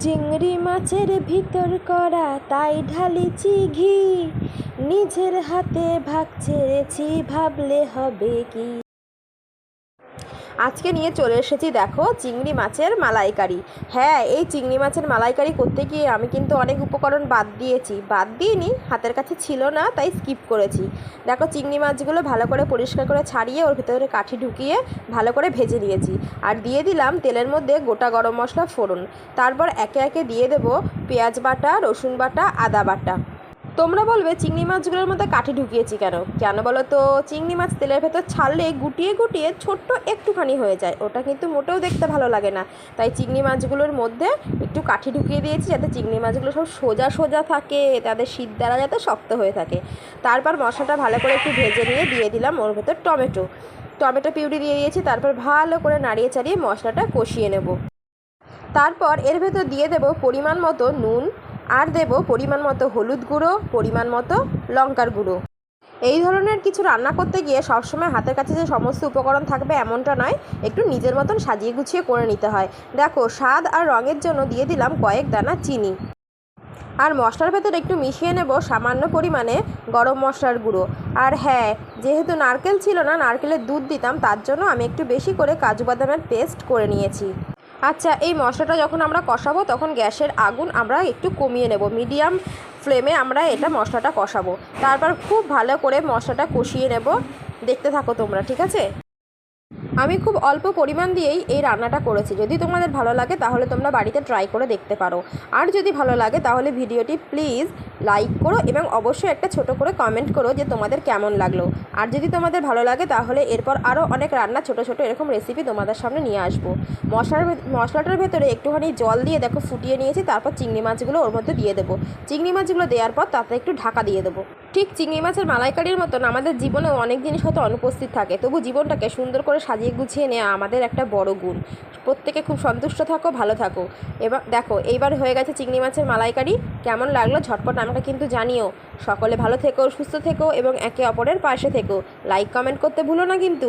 চিংড়ি মাছের ভিতর করা তাই ঢালিছি ঘি। নিজের হাতে ভাগ ছেড়েছি ভাবলে হবে কি? আজকে নিয়ে চলে এসেছি, দেখো, চিংড়ি মাছের মালাইকারি। হ্যাঁ এই চিংড়ি মাছের মালাইকারি করতে গিয়ে আমি কিন্তু অনেক উপকরণ বাদ দিয়েছি। বাদ দিইনি, হাতের কাছে ছিল না, তাই স্কিপ করেছি। দেখো, চিংড়ি মাছগুলো ভালো করে পরিষ্কার করে ছাড়িয়ে, ওর ভিতরে কাঠি ঢুকিয়ে ভালো করে ভেজে নিয়েছি। আর দিয়ে দিলাম তেলের মধ্যে গোটা গরম মশলা ফোড়ন। তারপর একে একে দিয়ে দেবো পেঁয়াজ বাটা, রসুন বাটা, আদা বাটা। তোমরা বলবে চিংড়ি মাছগুলোর মধ্যে কাঠি ঢুকিয়েছি কেন? কেন বলো তো? চিংড়ি মাছ তেলের ভেতর ছাড়লে গুটিয়ে গুটিয়ে ছোট্ট একটুখানি হয়ে যায়। ওটা কিন্তু মোটেও দেখতে ভালো লাগে না। তাই চিংড়ি মাছগুলোর মধ্যে একটু কাঠি ঢুকিয়ে দিয়েছি যাতে চিংড়ি মাছগুলো সব সোজা সোজা থাকে, তাদের শীত দ্বারা যাতে শক্ত হয়ে থাকে। তারপর মশলাটা ভালো করে একটু ভেজে নিয়ে দিয়ে দিলাম ওর ভেতর টমেটো। টমেটো পিউরি দিয়ে দিয়েছি, তারপর ভালো করে নাড়িয়ে চাড়িয়ে মশলাটা কষিয়ে নেব। তারপর এর ভেতর দিয়ে দেব পরিমাণ মতো নুন আর দেব পরিমাণ মতো হলুদ গুঁড়ো, পরিমাণ মতো লঙ্কার গুঁড়ো। এই ধরনের কিছু রান্না করতে গিয়ে সবসময় হাতের কাছে যে সমস্ত উপকরণ থাকবে এমনটা নয়, একটু নিজের মতন সাজিয়ে গুছিয়ে করে নিতে হয়। দেখো, স্বাদ আর রঙের জন্য দিয়ে দিলাম কয়েক দানা চিনি। আর মশলার ভেতর একটু মিশিয়ে নেব সামান্য পরিমাণে গরম মশলার গুঁড়ো। আর হ্যাঁ যেহেতু নারকেল ছিল না, নারকেলের দুধ দিতাম, তার জন্য আমি একটু বেশি করে কাজু বাদামের পেস্ট করে নিয়েছি। আচ্ছা এই মশলাটা যখন আমরা কষাবো, তখন গ্যাসের আগুন আমরা একটু কমিয়ে নেব। মিডিয়াম ফ্লেমে আমরা এটা মশলাটা কষাবো। তারপর খুব ভালো করে মশলাটা কষিয়ে নেব। দেখতে থাকো তোমরা, ঠিক আছে? আমি খুব অল্প পরিমাণ দিয়েই এই রান্নাটা করেছি। যদি তোমাদের ভালো লাগে, তাহলে তোমরা বাড়িতে ট্রাই করে দেখতে পারো। আর যদি ভালো লাগে, তাহলে ভিডিওটি প্লিজ লাইক করো এবং অবশ্যই একটা ছোট করে কমেন্ট করো যে তোমাদের কেমন লাগল। আর যদি তোমাদের ভালো লাগে, তাহলে এরপর আরও অনেক রান্না ছোট ছোট এরকম রেসিপি তোমাদের সামনে নিয়ে আসব। মশলার মশলাটার ভেতরে একটুখানি জল দিয়ে দেখো, ফুটিয়ে নিয়েছি, তারপর চিংড়ি মাছগুলো ওর মধ্যে দিয়ে দেবো। চিংড়ি মাছগুলো দেওয়ার পর তাতে একটু ঢাকা দিয়ে দেবো। ঠিক চিংড়ি মাছের মালাইকারির মতন আমাদের জীবনেও অনেক জিনিস হয়তো অনুপস্থিত থাকে। তবু জীবনটাকে সুন্দর করে সাজিয়ে গুছিয়ে নেওয়া আমাদের একটা বড় গুণ। প্রত্যেকে খুব সন্তুষ্ট থাকো, ভালো থাকো। এবার দেখো, এইবার হয়ে গেছে চিংড়ি মাছের মালাইকারি। কেমন লাগল? ঝটপট আমাকে কিন্তু জানিও। সকলে ভালো থেকো, সুস্থ থেকো এবং একে অপরের পাশে থেকো। লাইক কমেন্ট করতে ভুলো না কিন্তু।